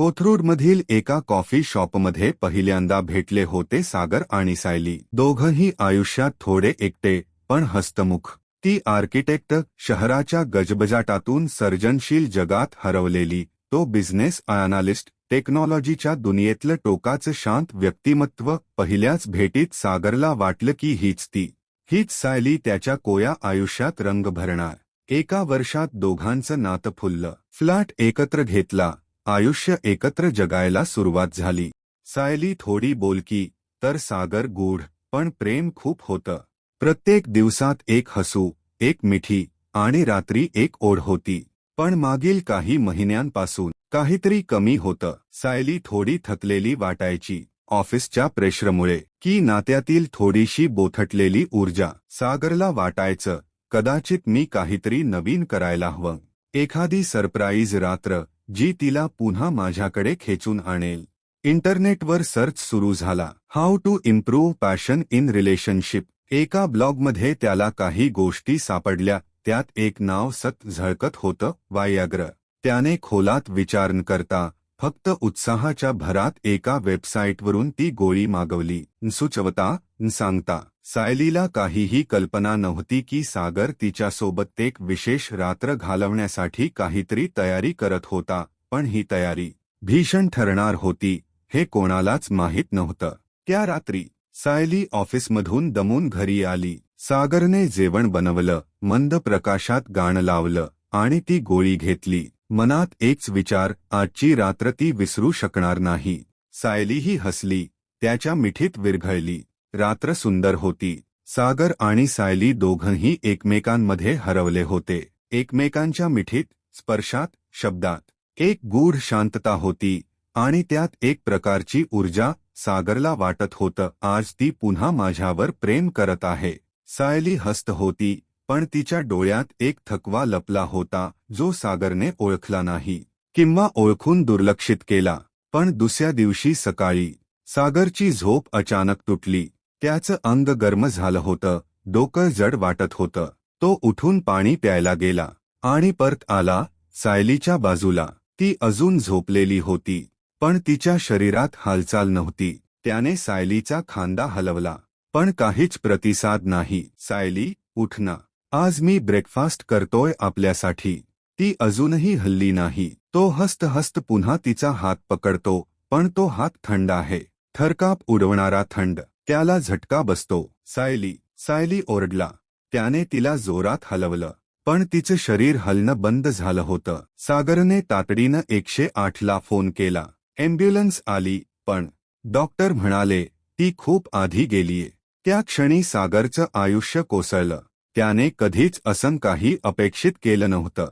कोथरूडमधील एका कॉफी शॉपमध्ये पहिल्यांदा भेटले होते सागर आणि सायली. दोघंही आयुष्यात थोडे एकटे पण हस्तमुख. ती आर्किटेक्ट शहराच्या गजबजाटातून सर्जनशील जगात हरवलेली तो बिझनेस अनालिस्ट टेक्नॉलॉजीच्या दुनियेतलं टोकाचं शांत व्यक्तिमत्व पहिल्याच भेटीत सागरला वाटलं की हीच ती. हीच सायली त्याच्या कोया आयुष्यात रंग भरणार. एका वर्षात दोघांचं नातं फुललं. फ्लॅट एकत्र घेतला आयुष्य एकत्र जगायला सुरुवात झाली. सायली थोडी बोलकी तर सागर गूढ पण प्रेम खूप होतं. प्रत्येक दिवसात एक हसू एक मिठी आणि रात्री एक ओढ होती. पण मागील काही महिन्यांपासून काहीतरी कमी होतं. सायली थोडी थकलेली वाटायची ऑफिसच्या प्रेशरमुळे की नात्यातील थोडीशी बोथटलेली ऊर्जा सागरला वाटायचं कदाचित मी काहीतरी नवीन करायला हवं. एखादी सरप्राईज रात्र जी तिला पुन्हा माझ्याकडे खेचून आणेल. इंटरनेटवर सर्च सुरू झाला. How to improve passion in relationship एका ब्लॉगमध्ये त्याला काही गोष्टी सापडल्या. त्यात एक नाव सत झळकत होतं. वायाग्र. त्याने खोलात विचार न करता फक्त उत्साहाच्या भरात एका वेबसाईटवरून ती गोळी मागवली. सुचवता सांगता सायलीला काहीही कल्पना नव्हती की सागर तिच्यासोबत एक विशेष रात्र घालवण्यासाठी काहीतरी तयारी करत होता पण ही तयारी भीषण ठरणार होती हे कोणालाच माहीत नव्हतं. त्या रात्री सायली ऑफिसमधून दमून घरी आली. सागरने जेवण बनवलं मंद प्रकाशात गाणं लावलं आणि ती गोळी घेतली. मनात एकच विचार आजची रात्र ती विसरू शकणार नाही. सायलीही हसली त्याच्या मिठीत विरघळली. रात्र सुंदर होती. सागर आणि सायली दोघंही एकमेकांमध्ये हरवले होते. एकमेकांच्या मिठीत स्पर्शात शब्दात. एक गूढ शांतता होती आणि त्यात एक प्रकारची ऊर्जा सागरला वाटत होतं आज ती पुन्हा माझ्यावर प्रेम करत आहे. सायली हस्त होती पण तिच्या डोळ्यात एक थकवा लपला होता जो सागरने ओळखला नाही. किंवा ओळखून दुर्लक्षित केला पण दुसऱ्या दिवशी सकाळी सागरची झोप अचानक तुटली. त्याचं अंग गर्म झालं होतं डोकं जड वाटत होतं. तो उठून पाणी प्यायला गेला आणि परत आला सायलीच्या बाजूला. ती अजून झोपलेली होती पण तिच्या शरीरात हालचाल नव्हती. त्याने सायलीचा खांदा हलवला पण काहीच प्रतिसाद नाही. सायली उठना आज मी ब्रेकफास्ट करतोय आपल्यासाठी. ती अजूनही हल्ली नाही. तो हस्त हस्त पुन्हा तिचा हात पकडतो पण तो हात थंड आहे. थरकाप उडवणारा थंड. त्याला झटका बसतो. सायली सायली ओरडला. त्याने तिला जोरात हलवलं. पण तिचं शरीर हलणं बंद झालं होतं. सागरने तातडीनं एकशे आठला फोन केला. ॲम्ब्युलन्स आली पण डॉक्टर म्हणाले ती खूप आधी गेलीये. त्या क्षणी सागरचं आयुष्य कोसळलं. त्याने कधीच असं काही अपेक्षित केलं नव्हतं.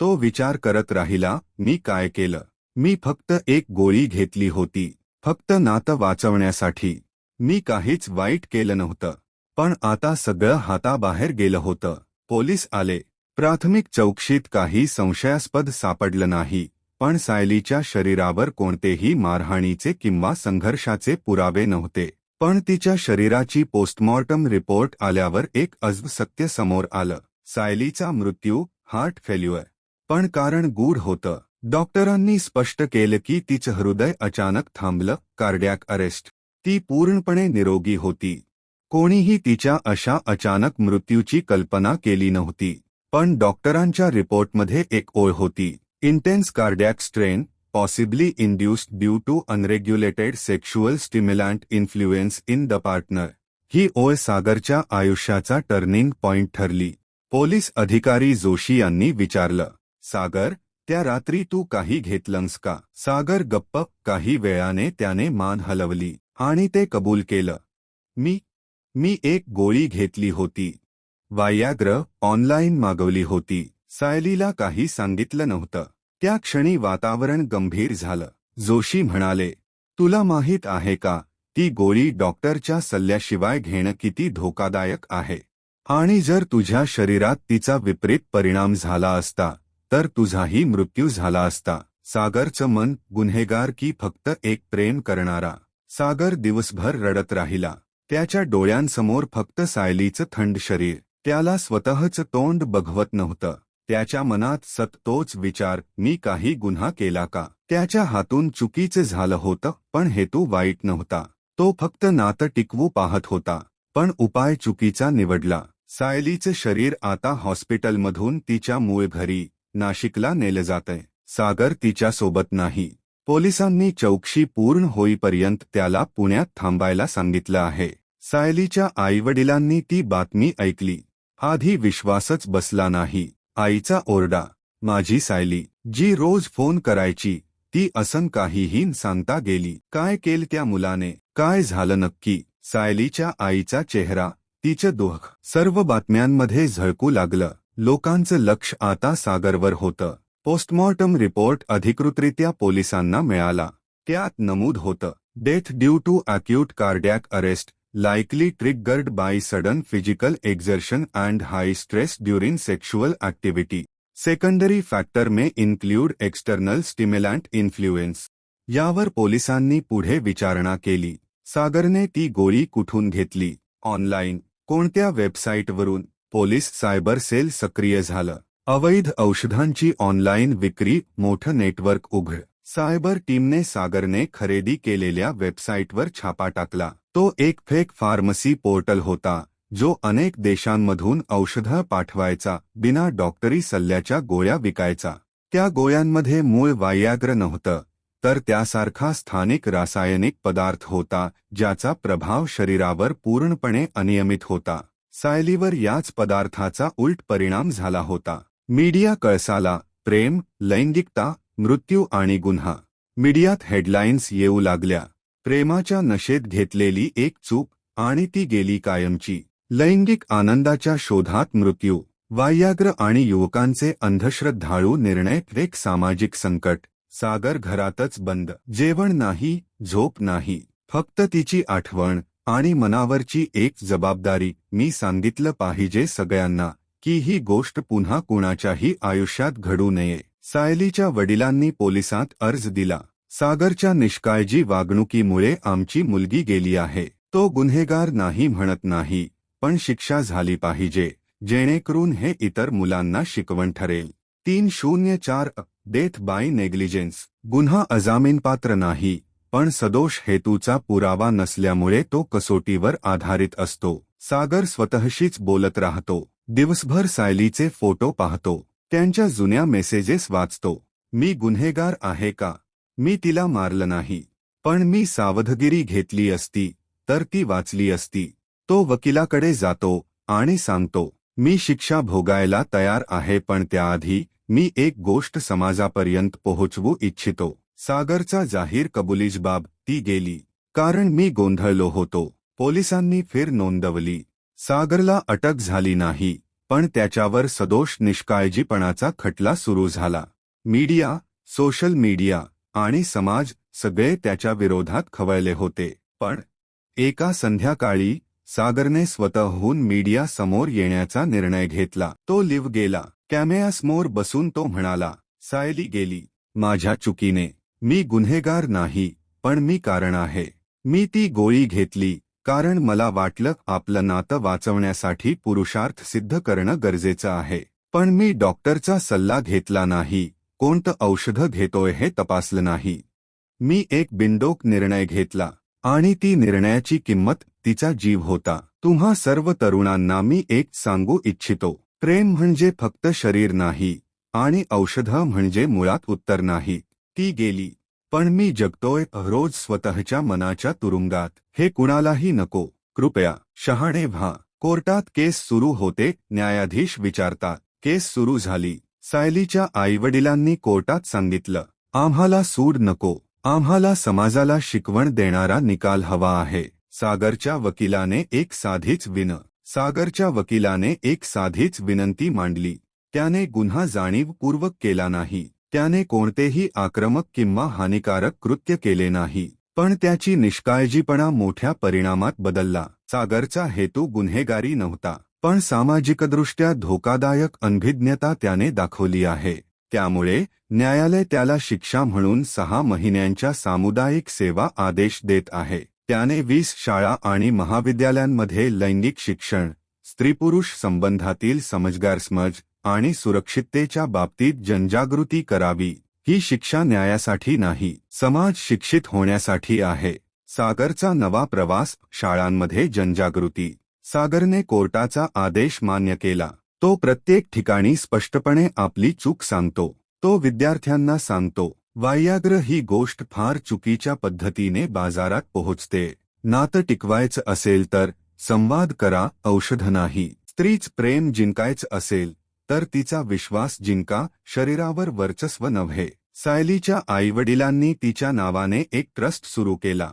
तो विचार करत राहिला मी काय केलं? मी फक्त एक गोळी घेतली होती फक्त नातं वाचवण्यासाठी. मी काहीच वाईट केलं नव्हतं. पण आता सगळं हाताबाहेर गेलं होतं. पोलीस आले. प्राथमिक चौकशीत काही संशयास्पद सापडलं नाही. पण सायलीच्या शरीरावर कोणतेही मारहाणीचे किंवा संघर्षाचे पुरावे नव्हते. पण तिच्या शरीराची पोस्टमॉर्टम रिपोर्ट आल्यावर एक अजब सत्य समोर आलं. सायलीचा मृत्यू हार्ट फेल्युअर. पण कारण गूढ होतं. डॉक्टरांनी स्पष्ट केलं की तिचं हृदय अचानक थांबलं कार्डियाक अरेस्ट. ती पूर्णपणे निरोगी होती. कोणीही तिच्या अशा अचानक मृत्यूची कल्पना केली नव्हती. पण डॉक्टरांच्या रिपोर्टमध्ये एक ओळ होती. Intense cardiac strain possibly induced due to unregulated sexual stimulant influence in the partner. ही ओळ सागरच्या आयुष्याचा टर्निंग पॉइंट ठरली पोलीस अधिकारी जोशी यांनी विचारलं सागर त्या रात्री तू काही घेतलंस का सागर गप्प काही वेळाने त्याने मान हलवली आणि ते कबूल केलं मी मी एक गोळी घेतली होती वायाग्र ऑनलाईन मागवली होती सायलीला काही सांगितलं नव्हतं त्या क्षणी वातावरण गंभीर झालं. जोशी म्हणाले तुला माहीत आहे का ती गोळी डॉक्टरच्या सल्ल्याशिवाय घेणं किती धोकादायक आहे? आणि जर तुझ्या शरीरात तिचा विपरीत परिणाम झाला असता तर तुझाही मृत्यू झाला असता. सागरचं मन गुन्हेगार की फक्त एक प्रेम करणारा. सागर दिवसभर रडत राहिला. त्याच्या डोळ्यांसमोर फक्त सायलीचं थंड शरीर. त्याला स्वतःचं तोंड बघवत नव्हतं. त्याच्या मनात सत तोच विचार मी काही गुन्हा केला का? त्याच्या हातून चुकीचे झालं होतं पण हेतू वाईट नव्हता. तो फक्त नातं टिकवू पाहत होता पण उपाय चुकीचा निवडला. सायलीचे शरीर आता हॉस्पिटलमधून तिच्या मूळ घरी नाशिकला नेलं जातंय. सागर तिच्यासोबत नाही. पोलिसांनी चौकशी पूर्ण होईपर्यंत त्याला पुण्यात थांबायला सांगितलं आहे. सायलीच्या आईवडिलांनी ती बातमी ऐकली. आधी विश्वासच बसला नाही. आईचा ओरडा माझी सायली जी रोज फोन करायची ती असं काहीही सांगता गेली. काय केल त्या मुलाने? काय झालं नक्की? सायलीच्या आईचा चेहरा तिचं दुःख सर्व बातम्यांमध्ये झळकू लागलं. लोकांचं लक्ष आता सागरवर होतं. पोस्टमॉर्टम रिपोर्ट अधिकृतरित्या पोलिसांना मिळाला. त्यात नमूद होतं death due to acute cardiac arrest likely triggered by sudden physical exertion and high stress during sexual activity. Secondary factor may include external stimulant influence. यावर पोलिसांनी पुढे विचारणा केली सागरने ती गोळी कुठून घेतली ऑनलाईन कोणत्या वेबसाईटवरून पोलीस सायबर सेल सक्रिय झालं अवैध औषधांची ऑनलाईन विक्री मोठं नेटवर्क उघड सायबर टीमने सागरने खरेदी केलेल्या वेबसाईटवर छापा टाकला तो एक फेक फार्मसी पोर्टल होता जो अनेक देशांमधून औषधं पाठवायचा बिना डॉक्टरी सल्ल्याच्या गोळ्या विकायचा. त्या गोळ्यांमध्ये मूळ वायाग्र नव्हतं तर त्यासारखा स्थानिक रासायनिक पदार्थ होता ज्याचा प्रभाव शरीरावर पूर्णपणे अनियमित होता. सायलीवर याच पदार्थाचा उलट परिणाम झाला होता. मीडिया कळसाला प्रेम लैंगिकता मृत्यू आणि गुन्हा. मीडियात हेडलाईन्स येऊ लागल्या. प्रेमाच्या नशेत घेतलेली एक चूक आणि ती गेली कायमची. लैंगिक आनंदाच्या शोधात मृत्यू वाह्याग्र आणि युवकांचे अंधश्रद्धाळू निर्णय एक सामाजिक संकट सागर घरातच बंद जेवण नाही झोप नाही फक्त तिची आठवण आणि मनावरची एक जबाबदारी मी सांगितलं पाहिजे सगळ्यांना की ही गोष्ट पुन्हा कुणाच्याही आयुष्यात घडू नये. सायलीच्या वडिलांनी पोलिसात अर्ज दिला. सागरच्या निष्काळजी वागणुकीमुळे आमची मुलगी गेली आहे. तो गुन्हेगार नाही म्हणत नाही पण शिक्षा झाली पाहिजे जेणेकरून हे इतर मुलांना शिकवण ठरेल. तीन शून्य चार डेथ बाय नेग्लिजन्स. गुन्हा अजामीनपात्र नाही पण सदोष हेतूचा पुरावा नसल्यामुळे तो कसोटीवर आधारित असतो. सागर स्वतःशीच बोलत राहतो दिवसभर सायलीचे फोटो पाहतो त्यांच्या जुन्या मेसेजेस वाचतो. मी गुन्हेगार आहे का? मी तिला मारलं नाही. पण मी सावधगिरी घेतली असती तर ती वाचली असती. तो वकिलाकडे जातो आणि सांगतो मी शिक्षा भोगायला तयार आहे पण त्याआधी मी एक गोष्ट समाजापर्यंत पोहोचवू इच्छितो. सागरचा जाहीर कबुलीजबाब ती गेली. कारण मी गोंधळलो होतो. पोलिसांनी फिर नोंदवली. सागरला अटक झाली नाही पण त्याच्यावर सदोष निष्काळजीपणाचा खटला सुरू झाला. मीडिया सोशल मीडिया आणि समाज सगळे त्याच्या विरोधात खवळले होते. पण एका संध्याकाळी सागरने स्वतःहून मीडिया समोर येण्याचा निर्णय घेतला. तो लिव्ह गेला. कॅमेयासमोर बसून तो म्हणाला सायली गेली. माझ्या चुकीने. मी गुन्हेगार नाही पण मी कारण आहे. मी ती गोळी घेतली कारण मला वाटलं आपलं नातं वाचवण्यासाठी पुरुषार्थ सिद्ध करणं गरजेचं आहे. पण मी डॉक्टरचा सल्ला घेतला नाही. कोणतं औषधं घेतोय हे तपासलं नाही. मी एक बिंडोक निर्णय घेतला आणि ती निर्णयाची किंमत तिचा जीव होता. तुम्हा सर्व तरुणांना मी एक सांगू इच्छितो. प्रेम म्हणजे फक्त शरीर नाही आणि औषधं म्हणजे मुळात उत्तर नाही. ती गेली. पण मी जगतोय रोज स्वतःच्या मनाच्या तुरुंगात. हे कुणालाही नको. कृपया शहाणे व्हा. कोर्टात केस सुरू होते. न्यायाधीश विचारतात. केस सुरू झाली. सायलीच्या आईवडिलांनी कोर्टात सांगितलं आम्हाला सूड नको आम्हाला समाजाला शिकवण देणारा निकाल हवा आहे. सागरच्या वकिलाने एक साधीच विन सागरच्या वकिलाने एक साधीच विनंती मांडली. त्याने गुन्हा जाणीवपूर्वक केला नाही. त्याने कोणतेही आक्रमक किंवा हानिकारक कृत्य केले नाही. पण त्याची निष्काळजीपणा मोठ्या परिणामात बदलला. सागरचा हेतू गुन्हेगारी नव्हता. पण सामाजिकदृष्ट्या धोकादायक अनभिज्ञता त्याने दाखवली आहे. त्यामुळे न्यायालय त्याला शिक्षा म्हणून सहा महिन्यांच्या सामुदायिक सेवा आदेश देत आहे. त्याने वीस शाळा आणि महाविद्यालयांमध्ये लैंगिक शिक्षण स्त्रीपुरुष संबंधातील समजगारसमज आणि सुरक्षिततेच्या बाबतीत जनजागृती करावी ही शिक्षा न्यायासाठी नाही. समाज शिक्षित होण्यासाठी आहे. सागरचा नवा प्रवास शाळांमध्ये जनजागृती. सागरने कोर्टाचा आदेश मान्य केला. तो प्रत्येक ठिकाणी स्पष्टपणे आपली चूक सांगतो. तो विद्यार्थ्यांना सांगतो वाह्याग्र ही गोष्ट फार चुकीच्या पद्धतीने बाजारात पोहोचते. नातं टिकवायचं असेल तर संवाद करा औषध नाही. स्त्रीच प्रेम जिंकायचं असेल तर तिचा विश्वास जिंका शरीरावर वर्चस्व नव्हे. सायलीच्या आईवडिलांनी तिच्या नावाने एक ट्रस्ट सुरू केला.